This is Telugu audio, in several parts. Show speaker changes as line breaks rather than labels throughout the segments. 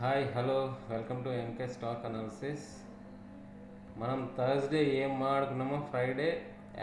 Hi hello welcome to MK stock analysis మనం థర్స్డే ఏం మాడుకున్నామో Friday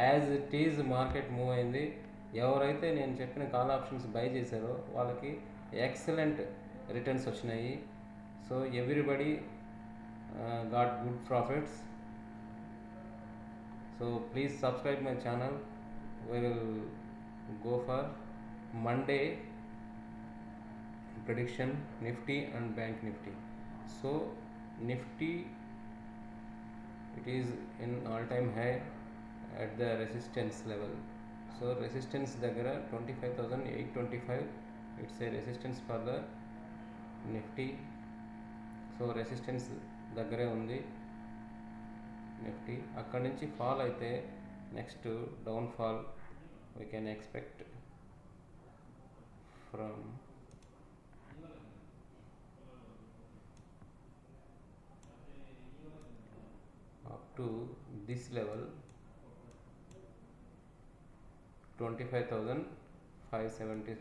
as it is market move అయింది. ఎవరైతే నేను చెప్పిన కాల్ ఆప్షన్స్ బై చేశారో వాళ్ళకి ఎక్సలెంట్ రిటర్న్స్ వచ్చినాయి. So everybody got good profits so please subscribe my channel will go for Monday prediction nifty and bank nifty so nifty it is in all time high at the resistance level so resistance దగ్గర 25825 it's a resistance for the nifty so resistance దగ్గరే ఉంది నిఫ్టీ అక్కడి నుంచి ఫాల్ అయితే next down fall we can expect from to this level 25570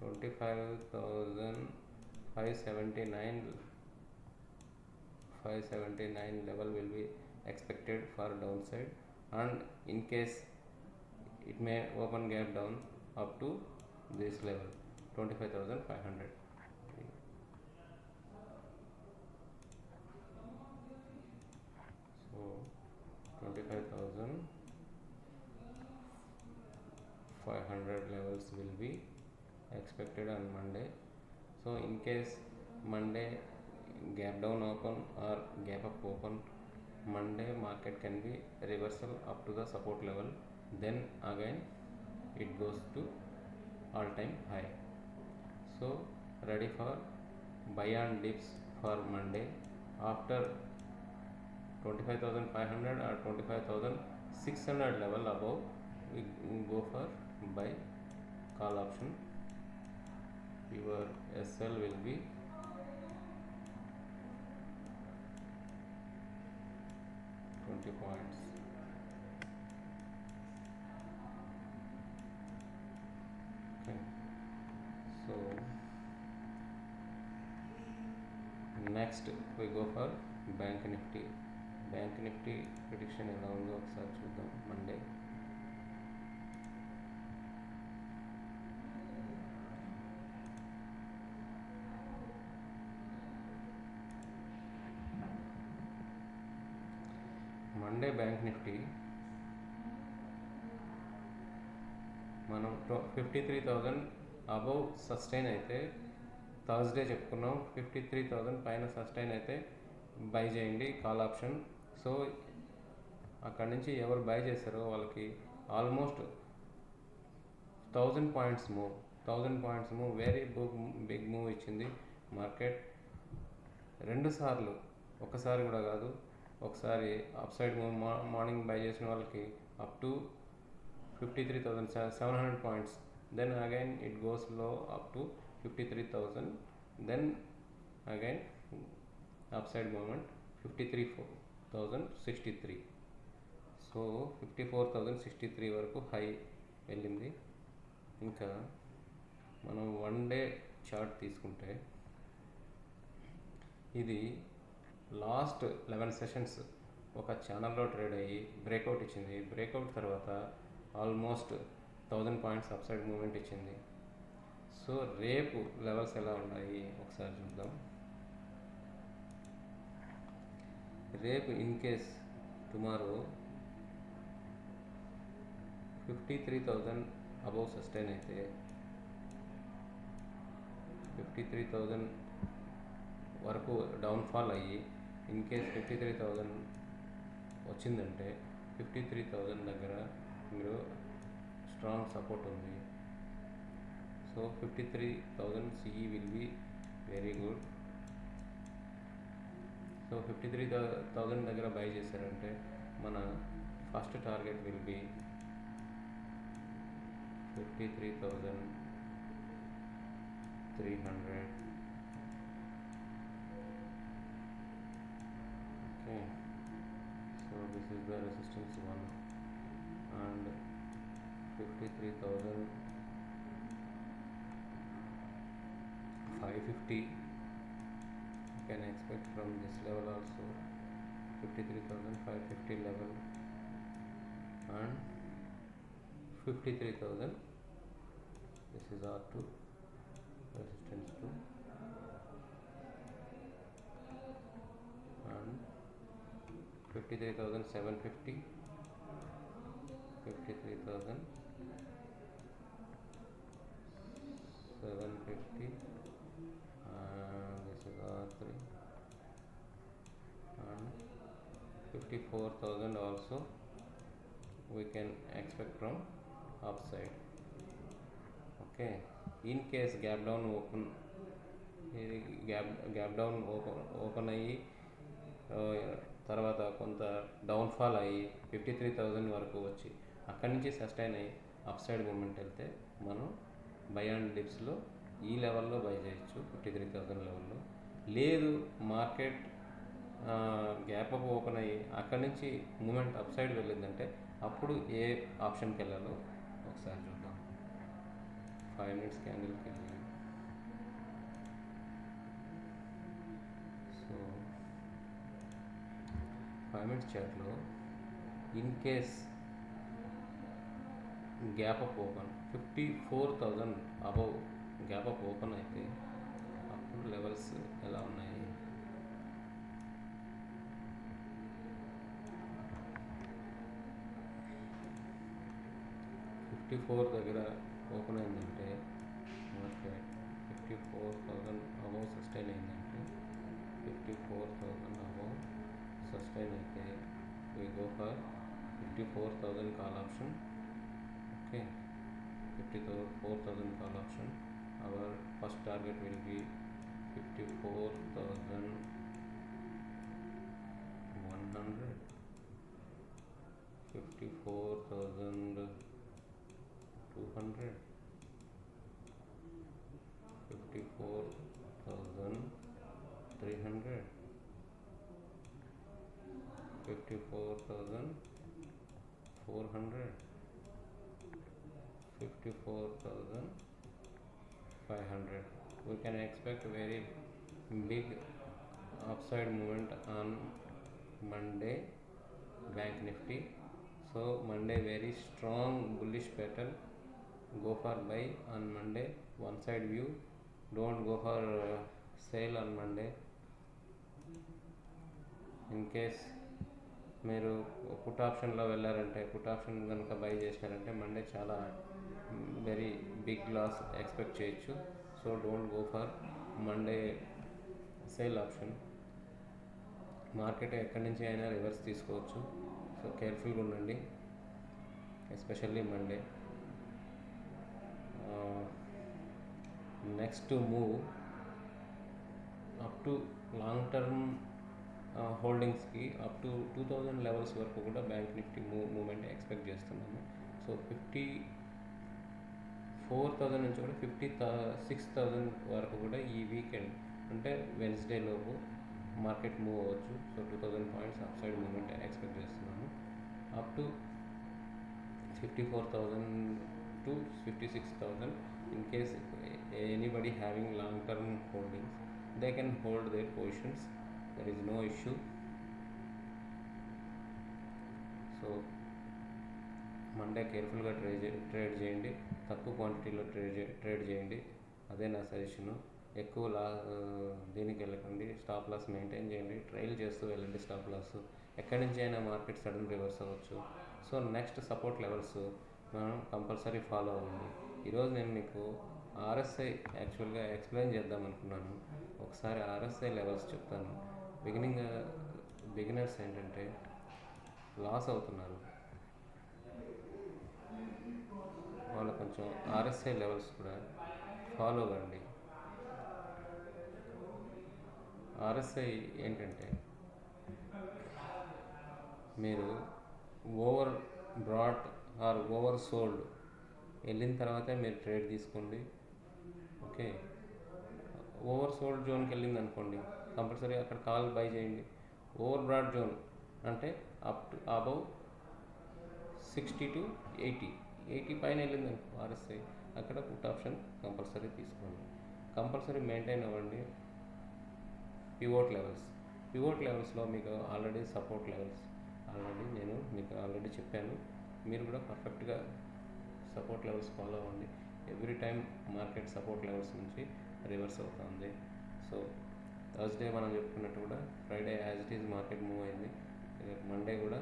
25579 579 level will be expected for downside. And in case it may open gap down up to this level 25500 so 25500 levels will be expected on monday. So in case monday gap down open or gap up open monday market can be reversal up to the support level. Then again it goes to all time high. So ready for buy and dips for monday. After 25,500 or 25,600 level above we go for buy call option your SL will be twenty points. Okay. So next we go for bank nifty bank nifty prediction ఎలా ఉందో ఒకసారి చూద్దాం. Monday Monday bank nifty. మనం fifty three thousand above sustain అయితే థర్స్డే చెప్పుకున్నాం ఫిఫ్టీ త్రీ థౌజండ్ పైన సస్టైన్ అయితే బై చేయండి కాల్ ఆప్షన్ సో అక్కడి నుంచి ఎవరు బై చేశారో వాళ్ళకి almost thousand points move thousand points move very big big move ఇచ్చింది మార్కెట్ రెండు సార్లు ఒకసారి కూడా కాదు ఒకసారి up side move morning buy చేసిన వాళ్ళకి up to fifty three thousand seven hundred points then again it goes up to fifty three thousand then again up side movement fifty three four thousand sixty three. So fifty four thousand sixty three వరకు హై వెళ్ళింది. ఇంకా మనం వన్ డే చార్ట్ తీసుకుంటే ఇది లాస్ట్ లెవెన్ సెషన్స్ ఒక ఛానల్లో ట్రేడ్ అయ్యి బ్రేక్అవుట్ ఇచ్చింది. బ్రేక్అవుట్ తర్వాత almost thousand points up side movement ఇచ్చింది. సో రేపు లెవెల్స్ ఎలా ఉన్నాయి? ఒకసారి చూద్దాం. రేపు in case tomorrow fifty three thousand above sustain అయితే ఫిఫ్టీ త్రీ థౌజండ్ వరకు డౌన్ఫాల్ అయ్యి in case fifty three thousand వచ్చిందంటే ఫిఫ్టీ త్రీ థౌజండ్ దగ్గర మీరు స్ట్రాంగ్ సపోర్ట్ ఉంది. So fifty three thousand CE will be very good. So fifty three thousand దగ్గర బై చేశారంటే మన first target will be fifty three thousand three hundred okay so this is the resistance one and fifty three thousand five fifty can expect from this level also 53550 level. And 53000 this is R2 resistance 2 and 53750 53000 54000 also we can expect from upside. Okay. In case gap down open ఇది gap gap down open open అయ్యి తర్వాత కొంత డౌన్ఫాల్ అయ్యి ఫిఫ్టీ త్రీ థౌజండ్ వరకు వచ్చి అక్కడి నుంచి సస్టైన్ అయ్యి అప్ సైడ్ మూమెంట్ వెళ్తే మనం బై అండ్ డిప్స్లో ఈ లెవెల్లో బై చేయొచ్చు ఫిఫ్టీ త్రీ థౌజండ్ లెవెల్లో లేదు మార్కెట్ గ్యాప్ అప్ ఓపెన్ అయ్యి అక్కడి నుంచి మూమెంట్ అప్ సైడ్ వెళ్ళిందంటే అప్పుడు ఏ ఆప్షన్కి వెళ్ళాలో ఒకసారి చూద్దాం. ఫైవ్ మినిట్స్ క్యాండిల్కి వెళ్ళి సో ఫైవ్ మినిట్స్ చాట్లో in case gap up open fifty four thousand above gap up open అయితే అప్పుడు లెవెల్స్ ఎలా ఉన్నాయి? Fifty four there open अंटे market fifty four thousand above sustain fifty four thousand above sustain ago for fifty four thousand call option okay fifty two four thousand call option our first target will be fifty four thousand one hundred fifty four thousand 200 54300 54400 54500 we can expect very big upside movement on Monday. Bank nifty. So Monday very strong bullish pattern. Go for buy on monday one side view. Don't go for uh, sale on monday. Case మీరు పుట్ ఆప్షన్లో వెళ్ళారంటే పుట్ ఆప్షన్ కనుక బై చేసినారంటే మండే చాలా వెరీ బిగ్ లాస్ ఎక్స్పెక్ట్ చేయొచ్చు. So don't go for Monday sale option market ఎక్కడి నుంచి అయినా రివర్స్ తీసుకోవచ్చు. సో కేర్ఫుల్గా ఉండండి. Especially Monday next move up to long term హోల్డింగ్స్కి up to two thousand levels వరకు కూడా bank nifty move movement expect చేస్తున్నాము. సో ఫిఫ్టీ ఫోర్ థౌజండ్ నుంచి కూడా ఫిఫ్టీ సిక్స్ థౌజండ్ వరకు కూడా ఈ వీకెండ్ అంటే వెన్స్డే లోపు మార్కెట్ మూవ్ అవ్వచ్చు. So two thousand points up side movement expect చేస్తున్నాము. Up to fifty four thousand two fifty six thousand in case anybody having long term holdings they can hold their positions there is no issue so Monday కేర్ఫుల్గా ట్రేడ్ ట్రేడ్ చేయండి తక్కువ క్వాంటిటీలో ట్రేడ్ ట్రేడ్ చేయండి అదే నా సజెషను ఎక్కువ లా దీనికి వెళ్ళకండి. స్టాప్ లాస్ మెయింటైన్ చేయండి. ట్రైల్ చేస్తూ వెళ్ళండి స్టాప్ లాస్ ఎక్కడి నుంచి అయినా మార్కెట్ సడన్ రివర్స్ అవ్వచ్చు. సో నెక్స్ట్ సపోర్ట్ లెవెల్స్ మనం కంపల్సరీ ఫాలో అవ్వండి. ఈరోజు నేను మీకు ఆర్ఎస్ఐ యాక్చువల్గా ఎక్స్ప్లెయిన్ చేద్దాం అనుకున్నాను. ఒకసారి ఆర్ఎస్ఐ లెవెల్స్ చెప్తాను. బిగినింగ్ బిగినర్స్ ఏంటంటే లాస్ అవుతున్నారు. వాళ్ళు కొంచెం ఆర్ఎస్ఐ లెవెల్స్ కూడా ఫాలో కండి ఆర్ఎస్ఐ ఏంటంటే మీరు over bought or over sold. వెళ్ళిన తర్వాతే మీరు ట్రేడ్ తీసుకోండి. ఓకే? ఓవర్ సోల్డ్ జోన్కి వెళ్ళింది అనుకోండి కంపల్సరీ అక్కడ కాల్ బై చేయండి. ఓవర్ బ్రాడ్ జోన్ అంటే up to above sixty to eighty. Eighty పైన వెళ్ళింది అనుకో ఆర్ఎస్ఐ అక్కడ పుట్ ఆప్షన్ కంపల్సరీ తీసుకోండి. కంపల్సరీ మెయింటైన్ అవ్వండి. Pivot levels. పివోట్ లెవెల్స్లో మీకు ఆల్రెడీ సపోర్ట్ లెవెల్స్. ఆల్రెడీ నేను మీకు ఆల్రెడీ చెప్పాను. మీరు కూడా పర్ఫెక్ట్గా సపోర్ట్ లెవెల్స్ ఫాలో అవ్వండి. Every time market support levels నుంచి రివర్స్ అవుతుంది. సో థర్స్డే మనం చెప్పుకున్నట్టు కూడా Friday as it is market move అయింది. రేపు మండే కూడా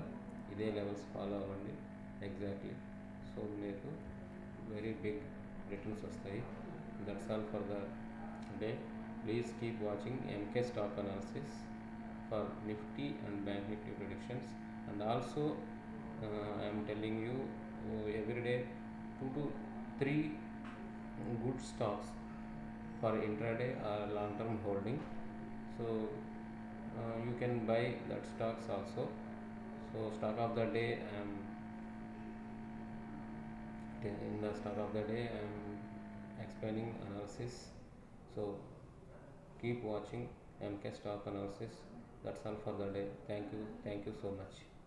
ఇదే లెవెల్స్ ఫాలో అవ్వండి. ఎగ్జాక్ట్లీ సో మీకు వెరీ బిగ్ రిటర్న్స్ వస్తాయి. That's all for the day please keep watching MK stock analysis for nifty and bank nifty uh, I am telling you uh, every day two to three good stocks for intraday or long term holding. So uh, you can buy that stocks also. So stock of the day I am in the stock of the day I am explaining analysis. So keep watching MK stock analysis. That's all for the day. Thank you. Thank you so much.